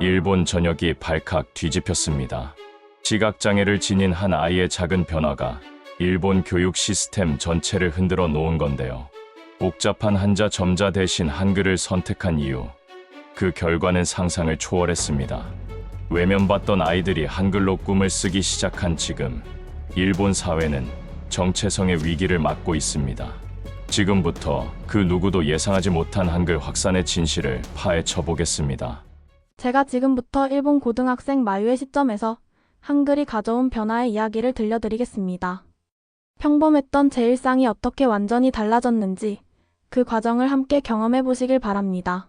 일본 전역이 발칵 뒤집혔습니다. 시각장애를 지닌 한 아이의 작은 변화가 일본 교육 시스템 전체를 흔들어 놓은 건데요. 복잡한 한자 점자 대신 한글을 선택한 이유. 그 결과는 상상을 초월했습니다. 외면받던 아이들이 한글로 꿈을 쓰기 시작한 지금, 일본 사회는 정체성의 위기를 맞고 있습니다. 지금부터 그 누구도 예상하지 못한 한글 확산의 진실을 파헤쳐 보겠습니다. 제가 지금부터 일본 고등학생 마유의 시점에서 한글이 가져온 변화의 이야기를 들려드리겠습니다. 평범했던 제 일상이 어떻게 완전히 달라졌는지 그 과정을 함께 경험해 보시길 바랍니다.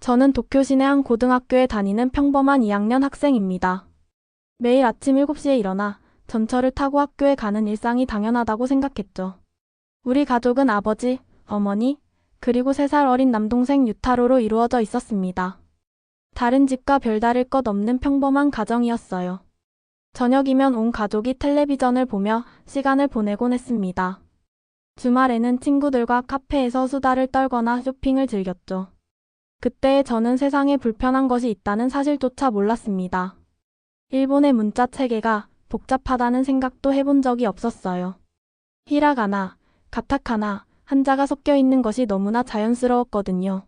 저는 도쿄 시내 한 고등학교에 다니는 평범한 2학년 학생입니다. 매일 아침 7시에 일어나 전철을 타고 학교에 가는 일상이 당연하다고 생각했죠. 우리 가족은 아버지, 어머니, 그리고 3살 어린 남동생 유타로로 이루어져 있었습니다. 다른 집과 별다를 것 없는 평범한 가정이었어요. 저녁이면 온 가족이 텔레비전을 보며 시간을 보내곤 했습니다. 주말에는 친구들과 카페에서 수다를 떨거나 쇼핑을 즐겼죠. 그때의 저는 세상에 불편한 것이 있다는 사실조차 몰랐습니다. 일본의 문자 체계가 복잡하다는 생각도 해본 적이 없었어요. 히라가나, 가타카나, 한자가 섞여 있는 것이 너무나 자연스러웠거든요.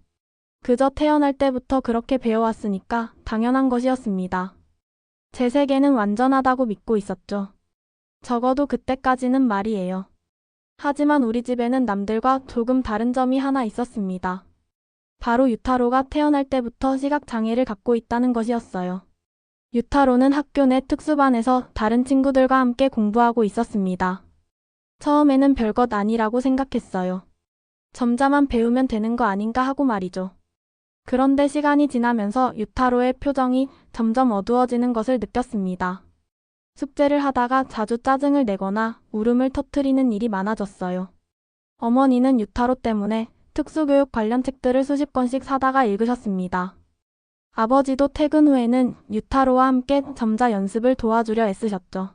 그저 태어날 때부터 그렇게 배워왔으니까 당연한 것이었습니다. 제 세계는 완전하다고 믿고 있었죠. 적어도 그때까지는 말이에요. 하지만 우리 집에는 남들과 조금 다른 점이 하나 있었습니다. 바로 유타로가 태어날 때부터 시각장애를 갖고 있다는 것이었어요. 유타로는 학교 내 특수반에서 다른 친구들과 함께 공부하고 있었습니다. 처음에는 별것 아니라고 생각했어요. 점자만 배우면 되는 거 아닌가 하고 말이죠. 그런데 시간이 지나면서 유타로의 표정이 점점 어두워지는 것을 느꼈습니다. 숙제를 하다가 자주 짜증을 내거나 울음을 터트리는 일이 많아졌어요. 어머니는 유타로 때문에 특수교육 관련 책들을 수십 권씩 사다가 읽으셨습니다. 아버지도 퇴근 후에는 유타로와 함께 점자 연습을 도와주려 애쓰셨죠.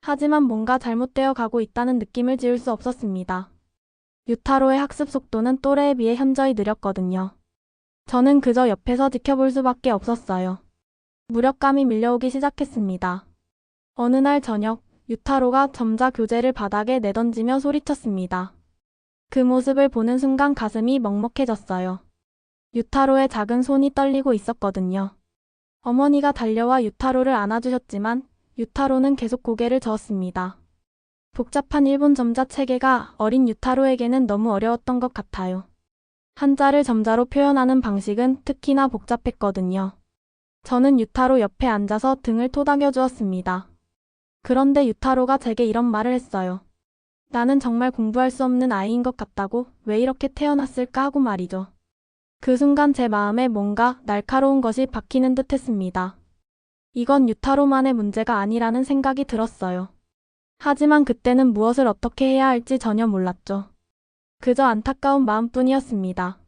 하지만 뭔가 잘못되어 가고 있다는 느낌을 지울 수 없었습니다. 유타로의 학습 속도는 또래에 비해 현저히 느렸거든요. 저는 그저 옆에서 지켜볼 수밖에 없었어요. 무력감이 밀려오기 시작했습니다. 어느 날 저녁, 유타로가 점자 교재를 바닥에 내던지며 소리쳤습니다. 그 모습을 보는 순간 가슴이 먹먹해졌어요. 유타로의 작은 손이 떨리고 있었거든요. 어머니가 달려와 유타로를 안아주셨지만 유타로는 계속 고개를 저었습니다. 복잡한 일본 점자 체계가 어린 유타로에게는 너무 어려웠던 것 같아요. 한자를 점자로 표현하는 방식은 특히나 복잡했거든요. 저는 유타로 옆에 앉아서 등을 토닥여 주었습니다. 그런데 유타로가 제게 이런 말을 했어요. 나는 정말 공부할 수 없는 아이인 것 같다고 왜 이렇게 태어났을까 하고 말이죠. 그 순간 제 마음에 뭔가 날카로운 것이 박히는 듯 했습니다. 이건 유타로만의 문제가 아니라는 생각이 들었어요. 하지만 그때는 무엇을 어떻게 해야 할지 전혀 몰랐죠. 그저 안타까운 마음뿐이었습니다.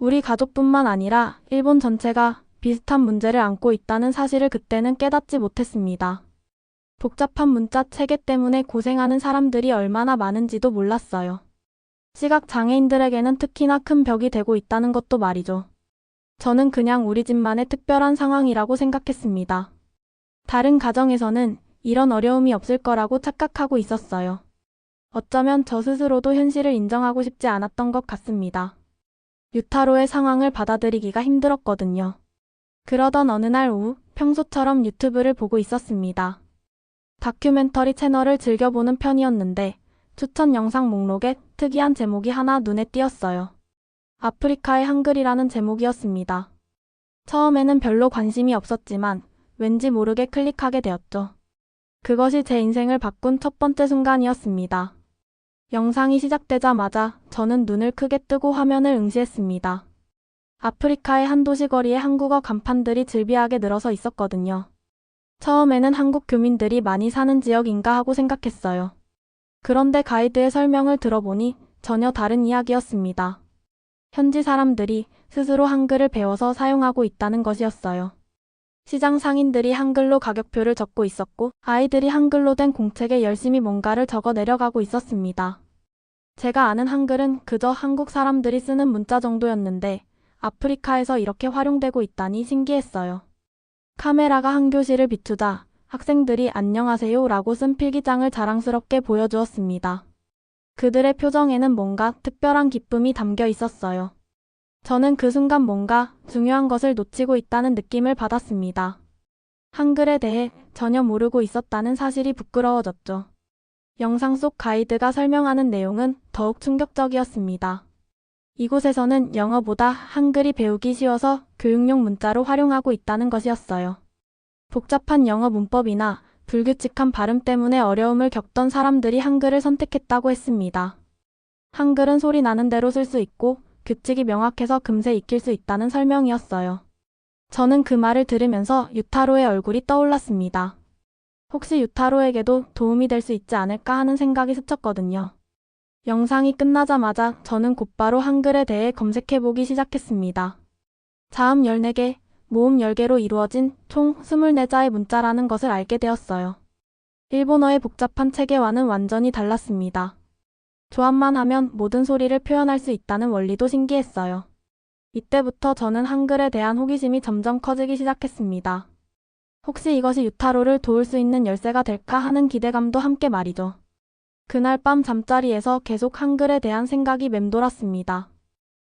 우리 가족뿐만 아니라 일본 전체가 비슷한 문제를 안고 있다는 사실을 그때는 깨닫지 못했습니다. 복잡한 문자 체계 때문에 고생하는 사람들이 얼마나 많은지도 몰랐어요. 시각 장애인들에게는 특히나 큰 벽이 되고 있다는 것도 말이죠. 저는 그냥 우리 집만의 특별한 상황이라고 생각했습니다. 다른 가정에서는 이런 어려움이 없을 거라고 착각하고 있었어요. 어쩌면 저 스스로도 현실을 인정하고 싶지 않았던 것 같습니다. 유타로의 상황을 받아들이기가 힘들었거든요. 그러던 어느 날 오후 평소처럼 유튜브를 보고 있었습니다. 다큐멘터리 채널을 즐겨보는 편이었는데 추천 영상 목록에 특이한 제목이 하나 눈에 띄었어요. 아프리카의 한글이라는 제목이었습니다. 처음에는 별로 관심이 없었지만 왠지 모르게 클릭하게 되었죠. 그것이 제 인생을 바꾼 첫 번째 순간이었습니다. 영상이 시작되자마자 저는 눈을 크게 뜨고 화면을 응시했습니다. 아프리카의 한 도시 거리에 한국어 간판들이 즐비하게 늘어서 있었거든요. 처음에는 한국 교민들이 많이 사는 지역인가 하고 생각했어요. 그런데 가이드의 설명을 들어보니 전혀 다른 이야기였습니다. 현지 사람들이 스스로 한글을 배워서 사용하고 있다는 것이었어요. 시장 상인들이 한글로 가격표를 적고 있었고 아이들이 한글로 된 공책에 열심히 뭔가를 적어 내려가고 있었습니다. 제가 아는 한글은 그저 한국 사람들이 쓰는 문자 정도였는데 아프리카에서 이렇게 활용되고 있다니 신기했어요. 카메라가 한 교실을 비추자 학생들이 안녕하세요 라고 쓴 필기장을 자랑스럽게 보여주었습니다. 그들의 표정에는 뭔가 특별한 기쁨이 담겨 있었어요. 저는 그 순간 뭔가 중요한 것을 놓치고 있다는 느낌을 받았습니다. 한글에 대해 전혀 모르고 있었다는 사실이 부끄러워졌죠. 영상 속 가이드가 설명하는 내용은 더욱 충격적이었습니다. 이곳에서는 영어보다 한글이 배우기 쉬워서 교육용 문자로 활용하고 있다는 것이었어요. 복잡한 영어 문법이나 불규칙한 발음 때문에 어려움을 겪던 사람들이 한글을 선택했다고 했습니다. 한글은 소리 나는 대로 쓸 수 있고 규칙이 명확해서 금세 익힐 수 있다는 설명이었어요. 저는 그 말을 들으면서 유타로의 얼굴이 떠올랐습니다. 혹시 유타로에게도 도움이 될 수 있지 않을까 하는 생각이 스쳤거든요. 영상이 끝나자마자 저는 곧바로 한글에 대해 검색해보기 시작했습니다. 자음 14개, 모음 10개로 이루어진 총 24자의 문자라는 것을 알게 되었어요. 일본어의 복잡한 체계와는 완전히 달랐습니다. 조합만 하면 모든 소리를 표현할 수 있다는 원리도 신기했어요. 이때부터 저는 한글에 대한 호기심이 점점 커지기 시작했습니다. 혹시 이것이 유타로를 도울 수 있는 열쇠가 될까 하는 기대감도 함께 말이죠. 그날 밤 잠자리에서 계속 한글에 대한 생각이 맴돌았습니다.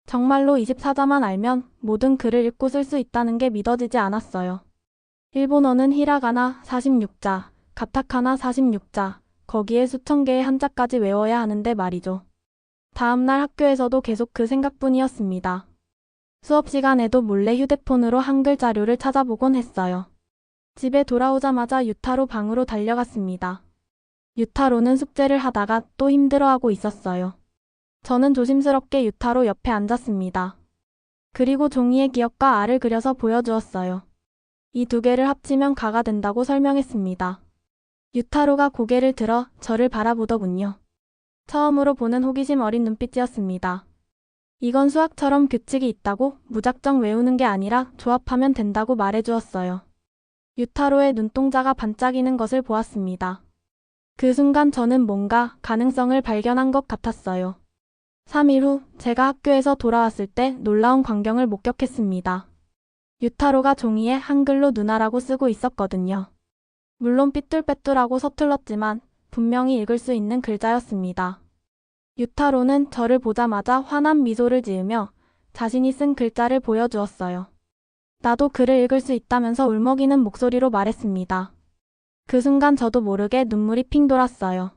정말로 24자만 알면 모든 글을 읽고 쓸 수 있다는 게 믿어지지 않았어요. 일본어는 히라가나 46자, 가타카나 46자, 거기에 수천 개의 한자까지 외워야 하는데 말이죠. 다음날 학교에서도 계속 그 생각뿐이었습니다. 수업 시간에도 몰래 휴대폰으로 한글 자료를 찾아보곤 했어요. 집에 돌아오자마자 유타로 방으로 달려갔습니다. 유타로는 숙제를 하다가 또 힘들어하고 있었어요. 저는 조심스럽게 유타로 옆에 앉았습니다. 그리고 종이에 기억과 알을 그려서 보여주었어요. 이 두 개를 합치면 가가 된다고 설명했습니다. 유타로가 고개를 들어 저를 바라보더군요. 처음으로 보는 호기심 어린 눈빛이었습니다. 이건 수학처럼 규칙이 있다고 무작정 외우는 게 아니라 조합하면 된다고 말해주었어요. 유타로의 눈동자가 반짝이는 것을 보았습니다. 그 순간 저는 뭔가 가능성을 발견한 것 같았어요. 3일 후 제가 학교에서 돌아왔을 때 놀라운 광경을 목격했습니다. 유타로가 종이에 한글로 누나라고 쓰고 있었거든요. 물론 삐뚤빼뚤하고 서툴렀지만 분명히 읽을 수 있는 글자였습니다. 유타로는 저를 보자마자 환한 미소를 지으며 자신이 쓴 글자를 보여주었어요. 나도 글을 읽을 수 있다면서 울먹이는 목소리로 말했습니다. 그 순간 저도 모르게 눈물이 핑 돌았어요.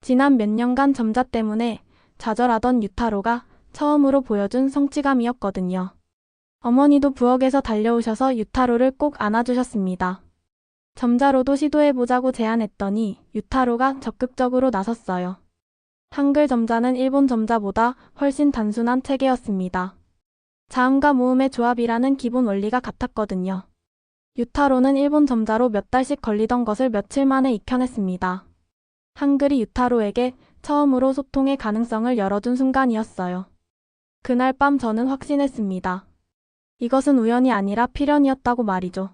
지난 몇 년간 점자 때문에 좌절하던 유타로가 처음으로 보여준 성취감이었거든요. 어머니도 부엌에서 달려오셔서 유타로를 꼭 안아주셨습니다. 점자로도 시도해보자고 제안했더니 유타로가 적극적으로 나섰어요. 한글 점자는 일본 점자보다 훨씬 단순한 체계였습니다. 자음과 모음의 조합이라는 기본 원리가 같았거든요. 유타로는 일본 점자로 몇 달씩 걸리던 것을 며칠 만에 익혀냈습니다. 한글이 유타로에게 처음으로 소통의 가능성을 열어준 순간이었어요. 그날 밤 저는 확신했습니다. 이것은 우연이 아니라 필연이었다고 말이죠.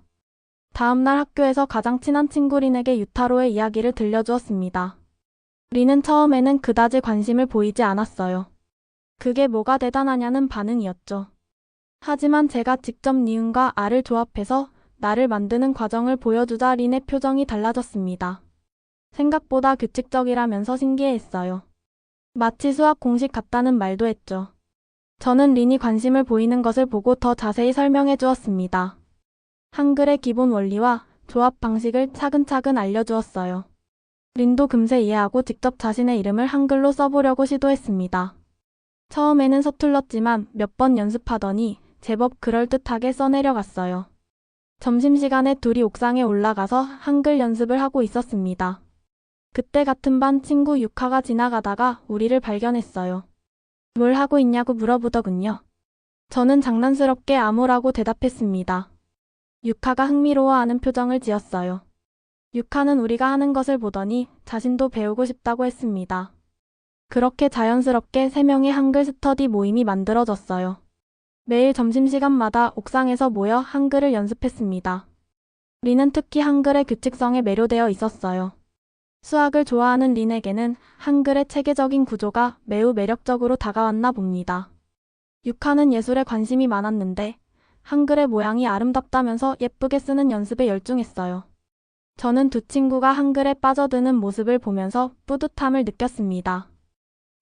다음날 학교에서 가장 친한 친구 린에게 유타로의 이야기를 들려주었습니다. 린은 처음에는 그다지 관심을 보이지 않았어요. 그게 뭐가 대단하냐는 반응이었죠. 하지만 제가 직접 니은과 알을 조합해서 나를 만드는 과정을 보여주자 린의 표정이 달라졌습니다. 생각보다 규칙적이라면서 신기해했어요. 마치 수학 공식 같다는 말도 했죠. 저는 린이 관심을 보이는 것을 보고 더 자세히 설명해 주었습니다. 한글의 기본 원리와 조합 방식을 차근차근 알려주었어요. 린도 금세 이해하고 직접 자신의 이름을 한글로 써보려고 시도했습니다. 처음에는 서툴렀지만 몇 번 연습하더니 제법 그럴듯하게 써내려갔어요. 점심시간에 둘이 옥상에 올라가서 한글 연습을 하고 있었습니다. 그때 같은 반 친구 유카가 지나가다가 우리를 발견했어요. 뭘 하고 있냐고 물어보더군요. 저는 장난스럽게 암호라고 대답했습니다. 유카가 흥미로워하는 표정을 지었어요. 유카는 우리가 하는 것을 보더니 자신도 배우고 싶다고 했습니다. 그렇게 자연스럽게 세 명의 한글 스터디 모임이 만들어졌어요. 매일 점심시간마다 옥상에서 모여 한글을 연습했습니다. 린은 특히 한글의 규칙성에 매료되어 있었어요. 수학을 좋아하는 린에게는 한글의 체계적인 구조가 매우 매력적으로 다가왔나 봅니다. 육하는 예술에 관심이 많았는데 한글의 모양이 아름답다면서 예쁘게 쓰는 연습에 열중했어요. 저는 두 친구가 한글에 빠져드는 모습을 보면서 뿌듯함을 느꼈습니다.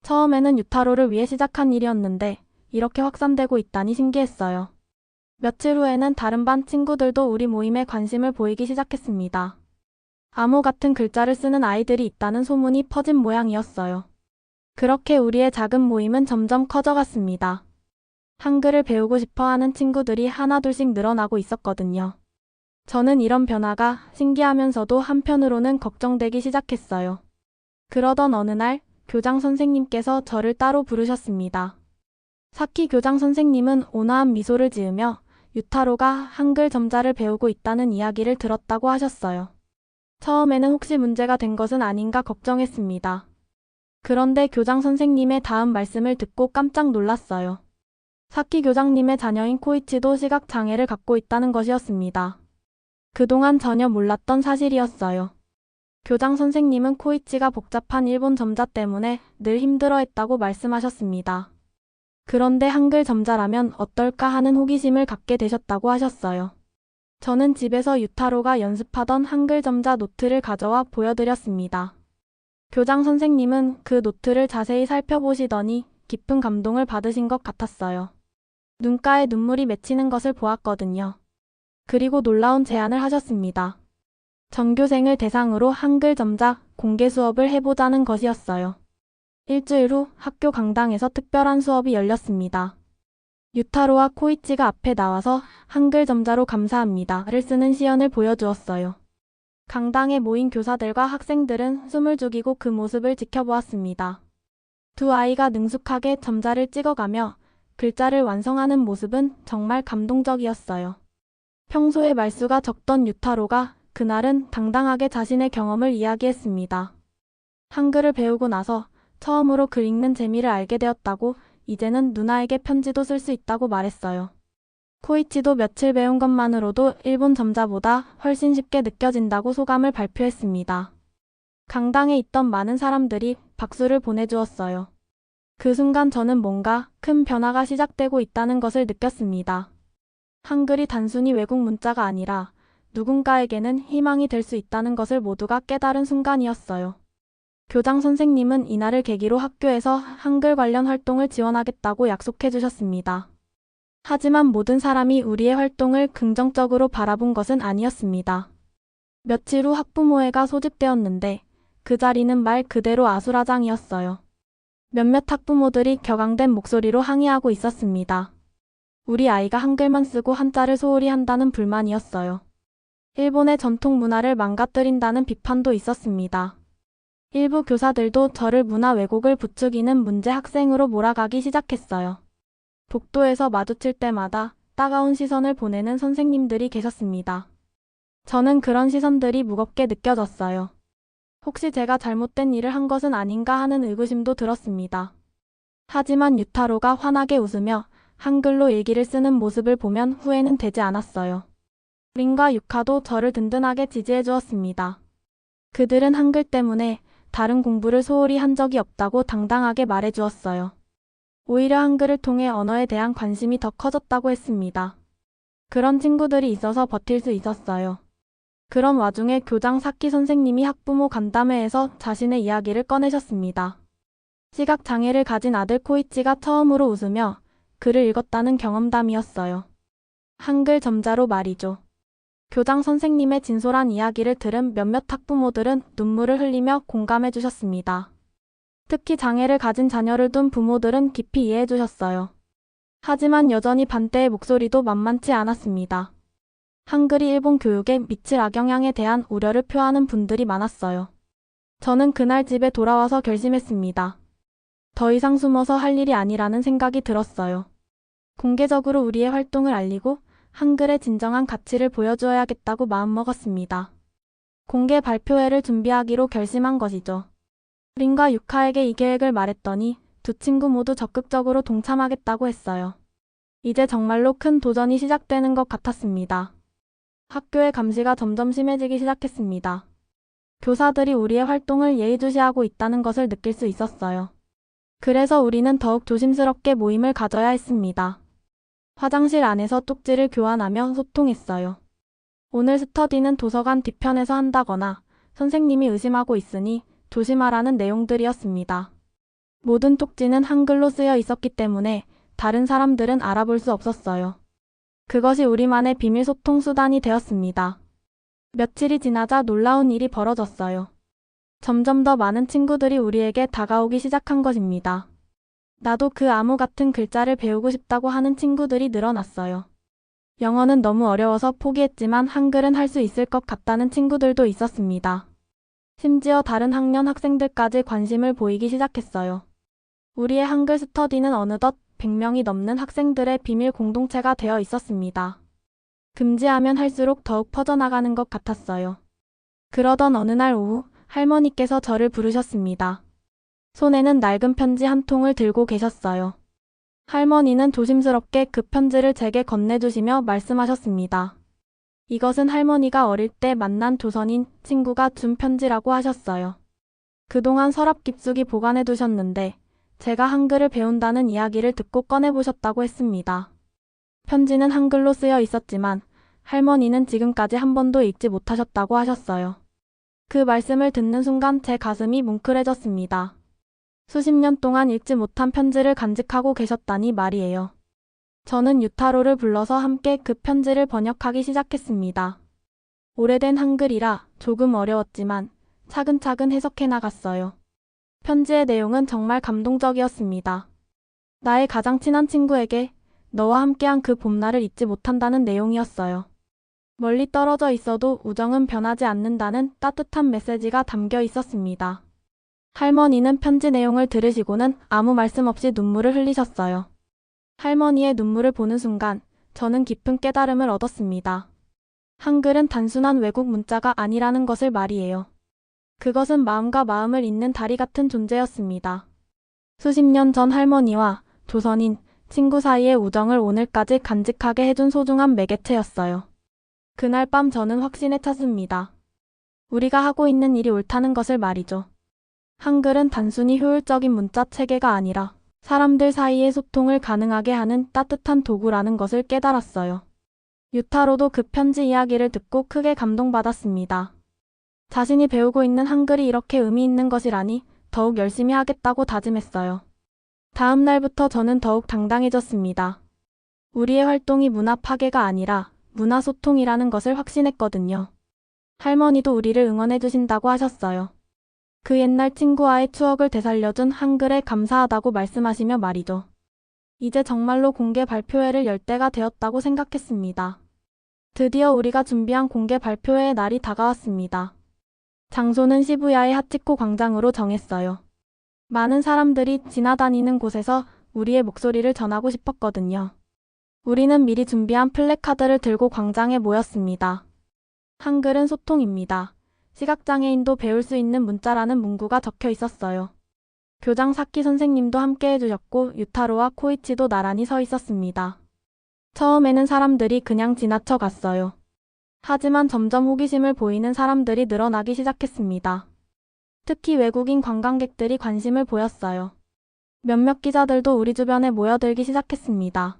처음에는 유타로를 위해 시작한 일이었는데 이렇게 확산되고 있다니 신기했어요. 며칠 후에는 다른 반 친구들도 우리 모임에 관심을 보이기 시작했습니다. 암호 같은 글자를 쓰는 아이들이 있다는 소문이 퍼진 모양이었어요. 그렇게 우리의 작은 모임은 점점 커져갔습니다. 한글을 배우고 싶어 하는 친구들이 하나둘씩 늘어나고 있었거든요. 저는 이런 변화가 신기하면서도 한편으로는 걱정되기 시작했어요. 그러던 어느 날 교장 선생님께서 저를 따로 부르셨습니다. 사키 교장 선생님은 온화한 미소를 지으며 유타로가 한글 점자를 배우고 있다는 이야기를 들었다고 하셨어요. 처음에는 혹시 문제가 된 것은 아닌가 걱정했습니다. 그런데 교장 선생님의 다음 말씀을 듣고 깜짝 놀랐어요. 사키 교장님의 자녀인 코이치도 시각 장애를 갖고 있다는 것이었습니다. 그동안 전혀 몰랐던 사실이었어요. 교장 선생님은 코이치가 복잡한 일본 점자 때문에 늘 힘들어했다고 말씀하셨습니다. 그런데 한글 점자라면 어떨까 하는 호기심을 갖게 되셨다고 하셨어요. 저는 집에서 유타로가 연습하던 한글 점자 노트를 가져와 보여드렸습니다. 교장 선생님은 그 노트를 자세히 살펴보시더니 깊은 감동을 받으신 것 같았어요. 눈가에 눈물이 맺히는 것을 보았거든요. 그리고 놀라운 제안을 하셨습니다. 전교생을 대상으로 한글 점자 공개 수업을 해보자는 것이었어요. 일주일 후 학교 강당에서 특별한 수업이 열렸습니다. 유타로와 코이치가 앞에 나와서 한글 점자로 감사합니다를 쓰는 시연을 보여주었어요. 강당에 모인 교사들과 학생들은 숨을 죽이고 그 모습을 지켜보았습니다. 두 아이가 능숙하게 점자를 찍어가며 글자를 완성하는 모습은 정말 감동적이었어요. 평소에 말수가 적던 유타로가 그날은 당당하게 자신의 경험을 이야기했습니다. 한글을 배우고 나서 처음으로 글 읽는 재미를 알게 되었다고 이제는 누나에게 편지도 쓸 수 있다고 말했어요. 코이치도 며칠 배운 것만으로도 일본 점자보다 훨씬 쉽게 느껴진다고 소감을 발표했습니다. 강당에 있던 많은 사람들이 박수를 보내주었어요. 그 순간 저는 뭔가 큰 변화가 시작되고 있다는 것을 느꼈습니다. 한글이 단순히 외국 문자가 아니라 누군가에게는 희망이 될 수 있다는 것을 모두가 깨달은 순간이었어요. 교장 선생님은 이날을 계기로 학교에서 한글 관련 활동을 지원하겠다고 약속해 주셨습니다. 하지만 모든 사람이 우리의 활동을 긍정적으로 바라본 것은 아니었습니다. 며칠 후 학부모회가 소집되었는데 그 자리는 말 그대로 아수라장이었어요. 몇몇 학부모들이 격앙된 목소리로 항의하고 있었습니다. 우리 아이가 한글만 쓰고 한자를 소홀히 한다는 불만이었어요. 일본의 전통 문화를 망가뜨린다는 비판도 있었습니다. 일부 교사들도 저를 문화 왜곡을 부추기는 문제 학생으로 몰아가기 시작했어요. 복도에서 마주칠 때마다 따가운 시선을 보내는 선생님들이 계셨습니다. 저는 그런 시선들이 무겁게 느껴졌어요. 혹시 제가 잘못된 일을 한 것은 아닌가 하는 의구심도 들었습니다. 하지만 유타로가 환하게 웃으며 한글로 일기를 쓰는 모습을 보면 후회는 되지 않았어요. 린과 유카도 저를 든든하게 지지해 주었습니다. 그들은 한글 때문에 다른 공부를 소홀히 한 적이 없다고 당당하게 말해 주었어요. 오히려 한글을 통해 언어에 대한 관심이 더 커졌다고 했습니다. 그런 친구들이 있어서 버틸 수 있었어요. 그런 와중에 교장 사키 선생님이 학부모 간담회에서 자신의 이야기를 꺼내셨습니다. 시각 장애를 가진 아들 코이치가 처음으로 웃으며 글을 읽었다는 경험담이었어요. 한글 점자로 말이죠. 교장 선생님의 진솔한 이야기를 들은 몇몇 학부모들은 눈물을 흘리며 공감해 주셨습니다. 특히 장애를 가진 자녀를 둔 부모들은 깊이 이해해 주셨어요. 하지만 여전히 반대의 목소리도 만만치 않았습니다. 한글이 일본 교육에 미칠 악영향에 대한 우려를 표하는 분들이 많았어요. 저는 그날 집에 돌아와서 결심했습니다. 더 이상 숨어서 할 일이 아니라는 생각이 들었어요. 공개적으로 우리의 활동을 알리고 한글의 진정한 가치를 보여주어야겠다고 마음먹었습니다. 공개 발표회를 준비하기로 결심한 것이죠. 린과 유카에게 이 계획을 말했더니 두 친구 모두 적극적으로 동참하겠다고 했어요. 이제 정말로 큰 도전이 시작되는 것 같았습니다. 학교의 감시가 점점 심해지기 시작했습니다. 교사들이 우리의 활동을 예의주시하고 있다는 것을 느낄 수 있었어요. 그래서 우리는 더욱 조심스럽게 모임을 가져야 했습니다. 화장실 안에서 쪽지를 교환하며 소통했어요. 오늘 스터디는 도서관 뒤편에서 한다거나 선생님이 의심하고 있으니 조심하라는 내용들이었습니다. 모든 쪽지는 한글로 쓰여 있었기 때문에 다른 사람들은 알아볼 수 없었어요. 그것이 우리만의 비밀 소통 수단이 되었습니다. 며칠이 지나자 놀라운 일이 벌어졌어요. 점점 더 많은 친구들이 우리에게 다가오기 시작한 것입니다. 나도 그 암호 같은 글자를 배우고 싶다고 하는 친구들이 늘어났어요. 영어는 너무 어려워서 포기했지만 한글은 할 수 있을 것 같다는 친구들도 있었습니다. 심지어 다른 학년 학생들까지 관심을 보이기 시작했어요. 우리의 한글 스터디는 어느덧 100명이 넘는 학생들의 비밀 공동체가 되어 있었습니다. 금지하면 할수록 더욱 퍼져나가는 것 같았어요. 그러던 어느 날 오후 할머니께서 저를 부르셨습니다. 손에는 낡은 편지 한 통을 들고 계셨어요. 할머니는 조심스럽게 그 편지를 제게 건네주시며 말씀하셨습니다. 이것은 할머니가 어릴 때 만난 조선인 친구가 준 편지라고 하셨어요. 그동안 서랍 깊숙이 보관해 두셨는데 제가 한글을 배운다는 이야기를 듣고 꺼내보셨다고 했습니다. 편지는 한글로 쓰여 있었지만 할머니는 지금까지 한 번도 읽지 못하셨다고 하셨어요. 그 말씀을 듣는 순간 제 가슴이 뭉클해졌습니다. 수십 년 동안 읽지 못한 편지를 간직하고 계셨다니 말이에요. 저는 유타로를 불러서 함께 그 편지를 번역하기 시작했습니다. 오래된 한글이라 조금 어려웠지만 차근차근 해석해 나갔어요. 편지의 내용은 정말 감동적이었습니다. 나의 가장 친한 친구에게 너와 함께한 그 봄날을 잊지 못한다는 내용이었어요. 멀리 떨어져 있어도 우정은 변하지 않는다는 따뜻한 메시지가 담겨 있었습니다. 할머니는 편지 내용을 들으시고는 아무 말씀 없이 눈물을 흘리셨어요. 할머니의 눈물을 보는 순간 저는 깊은 깨달음을 얻었습니다. 한글은 단순한 외국 문자가 아니라는 것을 말이에요. 그것은 마음과 마음을 잇는 다리 같은 존재였습니다. 수십 년 전 할머니와 조선인, 친구 사이의 우정을 오늘까지 간직하게 해준 소중한 매개체였어요. 그날 밤 저는 확신에 찼습니다. 우리가 하고 있는 일이 옳다는 것을 말이죠. 한글은 단순히 효율적인 문자 체계가 아니라 사람들 사이의 소통을 가능하게 하는 따뜻한 도구라는 것을 깨달았어요. 유타로도 그 편지 이야기를 듣고 크게 감동받았습니다. 자신이 배우고 있는 한글이 이렇게 의미 있는 것이라니 더욱 열심히 하겠다고 다짐했어요. 다음 날부터 저는 더욱 당당해졌습니다. 우리의 활동이 문화 파괴가 아니라 문화 소통이라는 것을 확신했거든요. 할머니도 우리를 응원해 주신다고 하셨어요. 그 옛날 친구와의 추억을 되살려준 한글에 감사하다고 말씀하시며 말이죠. 이제 정말로 공개 발표회를 열 때가 되었다고 생각했습니다. 드디어 우리가 준비한 공개 발표회의 날이 다가왔습니다. 장소는 시부야의 하치코 광장으로 정했어요. 많은 사람들이 지나다니는 곳에서 우리의 목소리를 전하고 싶었거든요. 우리는 미리 준비한 플래카드를 들고 광장에 모였습니다. 한글은 소통입니다. 시각장애인도 배울 수 있는 문자라는 문구가 적혀 있었어요. 교장 사키 선생님도 함께 해주셨고 유타로와 코이치도 나란히 서 있었습니다. 처음에는 사람들이 그냥 지나쳐 갔어요. 하지만 점점 호기심을 보이는 사람들이 늘어나기 시작했습니다. 특히 외국인 관광객들이 관심을 보였어요. 몇몇 기자들도 우리 주변에 모여들기 시작했습니다.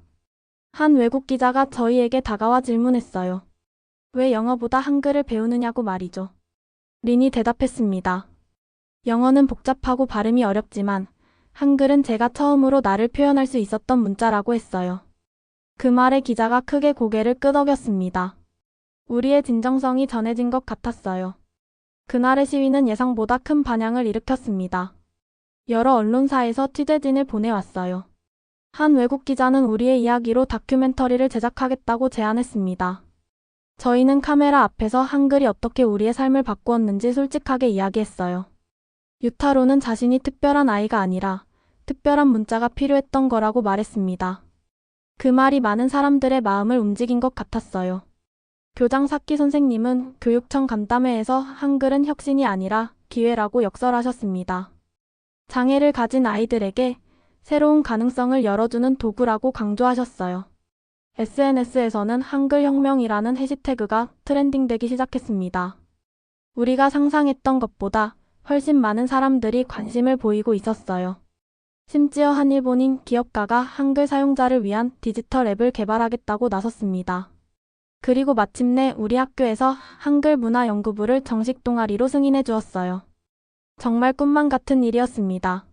한 외국 기자가 저희에게 다가와 질문했어요. 왜 영어보다 한글을 배우느냐고 말이죠. 린이 대답했습니다. 영어는 복잡하고 발음이 어렵지만 한글은 제가 처음으로 나를 표현할 수 있었던 문자라고 했어요. 그 말에 기자가 크게 고개를 끄덕였습니다. 우리의 진정성이 전해진 것 같았어요. 그날의 시위는 예상보다 큰 반향을 일으켰습니다. 여러 언론사에서 취재진을 보내왔어요. 한 외국 기자는 우리의 이야기로 다큐멘터리를 제작하겠다고 제안했습니다. 저희는 카메라 앞에서 한글이 어떻게 우리의 삶을 바꾸었는지 솔직하게 이야기했어요. 유타로는 자신이 특별한 아이가 아니라 특별한 문자가 필요했던 거라고 말했습니다. 그 말이 많은 사람들의 마음을 움직인 것 같았어요. 교장 사키 선생님은 교육청 간담회에서 한글은 혁신이 아니라 기회라고 역설하셨습니다. 장애를 가진 아이들에게 새로운 가능성을 열어주는 도구라고 강조하셨어요. SNS에서는 한글 혁명이라는 해시태그가 트렌딩되기 시작했습니다. 우리가 상상했던 것보다 훨씬 많은 사람들이 관심을 보이고 있었어요. 심지어 한 일본인 기업가가 한글 사용자를 위한 디지털 앱을 개발하겠다고 나섰습니다. 그리고 마침내 우리 학교에서 한글 문화 연구부를 정식 동아리로 승인해 주었어요. 정말 꿈만 같은 일이었습니다.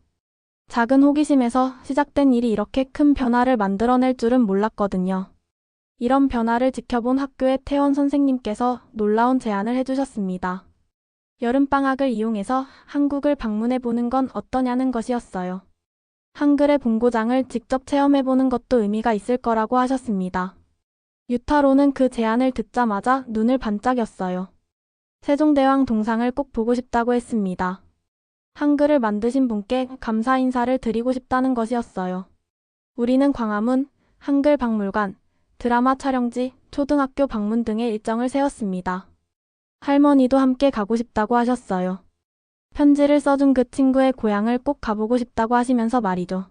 작은 호기심에서 시작된 일이 이렇게 큰 변화를 만들어낼 줄은 몰랐거든요. 이런 변화를 지켜본 학교의 태원 선생님께서 놀라운 제안을 해주셨습니다. 여름방학을 이용해서 한국을 방문해 보는 건 어떠냐는 것이었어요. 한글의 본고장을 직접 체험해 보는 것도 의미가 있을 거라고 하셨습니다. 유타로는 그 제안을 듣자마자 눈을 반짝였어요. 세종대왕 동상을 꼭 보고 싶다고 했습니다. 한글을 만드신 분께 감사 인사를 드리고 싶다는 것이었어요. 우리는 광화문, 한글 박물관, 드라마 촬영지, 초등학교 방문 등의 일정을 세웠습니다. 할머니도 함께 가고 싶다고 하셨어요. 편지를 써준 그 친구의 고향을 꼭 가보고 싶다고 하시면서 말이죠.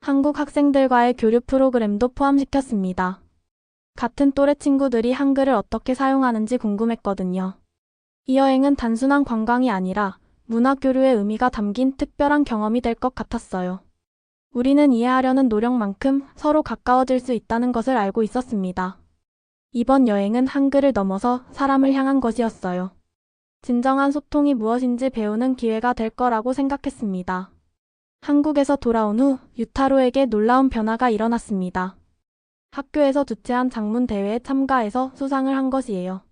한국 학생들과의 교류 프로그램도 포함시켰습니다. 같은 또래 친구들이 한글을 어떻게 사용하는지 궁금했거든요. 이 여행은 단순한 관광이 아니라 문화 교류의 의미가 담긴 특별한 경험이 될 것 같았어요. 우리는 이해하려는 노력만큼 서로 가까워질 수 있다는 것을 알고 있었습니다. 이번 여행은 한글을 넘어서 사람을 향한 것이었어요. 진정한 소통이 무엇인지 배우는 기회가 될 거라고 생각했습니다. 한국에서 돌아온 후 유타로에게 놀라운 변화가 일어났습니다. 학교에서 주최한 장문 대회에 참가해서 수상을 한 것이에요.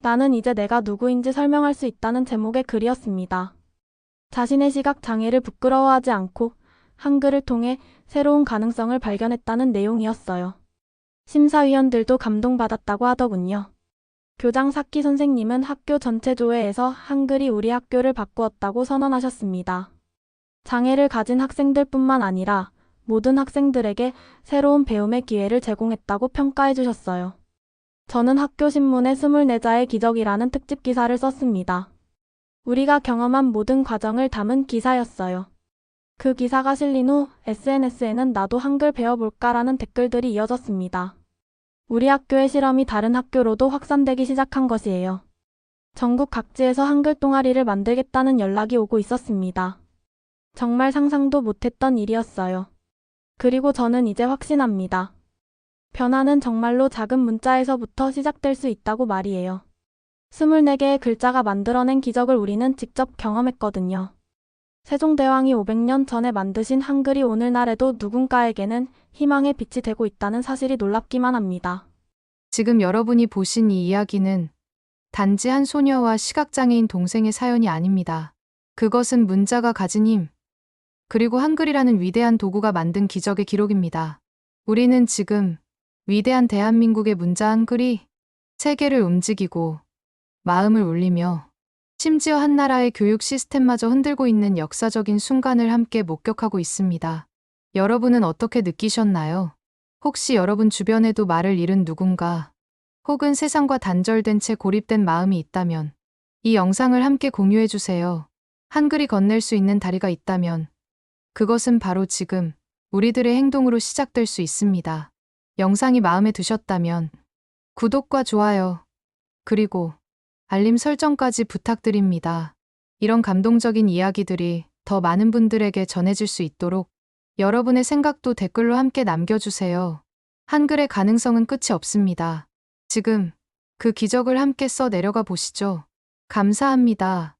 나는 이제 내가 누구인지 설명할 수 있다는 제목의 글이었습니다. 자신의 시각 장애를 부끄러워하지 않고 한글을 통해 새로운 가능성을 발견했다는 내용이었어요. 심사위원들도 감동받았다고 하더군요. 교장 사키 선생님은 학교 전체 조회에서 한글이 우리 학교를 바꾸었다고 선언하셨습니다. 장애를 가진 학생들뿐만 아니라 모든 학생들에게 새로운 배움의 기회를 제공했다고 평가해 주셨어요. 저는 학교 신문에 24자의 기적이라는 특집 기사를 썼습니다. 우리가 경험한 모든 과정을 담은 기사였어요. 그 기사가 실린 후 SNS에는 나도 한글 배워볼까라는 댓글들이 이어졌습니다. 우리 학교의 실험이 다른 학교로도 확산되기 시작한 것이에요. 전국 각지에서 한글 동아리를 만들겠다는 연락이 오고 있었습니다. 정말 상상도 못했던 일이었어요. 그리고 저는 이제 확신합니다. 변화는 정말로 작은 문자에서부터 시작될 수 있다고 말이에요. 24개의 글자가 만들어낸 기적을 우리는 직접 경험했거든요. 세종대왕이 500년 전에 만드신 한글이 오늘날에도 누군가에게는 희망의 빛이 되고 있다는 사실이 놀랍기만 합니다. 지금 여러분이 보신 이 이야기는 단지 한 소녀와 시각장애인 동생의 사연이 아닙니다. 그것은 문자가 가진 힘, 그리고 한글이라는 위대한 도구가 만든 기적의 기록입니다. 우리는 지금 위대한 대한민국의 문자 한글이 세계를 움직이고 마음을 울리며 심지어 한 나라의 교육 시스템마저 흔들고 있는 역사적인 순간을 함께 목격하고 있습니다. 여러분은 어떻게 느끼셨나요? 혹시 여러분 주변에도 말을 잃은 누군가, 혹은 세상과 단절된 채 고립된 마음이 있다면, 이 영상을 함께 공유해 주세요. 한글이 건넬 수 있는 다리가 있다면, 그것은 바로 지금 우리들의 행동으로 시작될 수 있습니다. 영상이 마음에 드셨다면, 구독과 좋아요, 그리고 알림 설정까지 부탁드립니다. 이런 감동적인 이야기들이 더 많은 분들에게 전해질 수 있도록 여러분의 생각도 댓글로 함께 남겨주세요. 한글의 가능성은 끝이 없습니다. 지금 그 기적을 함께 써 내려가 보시죠. 감사합니다.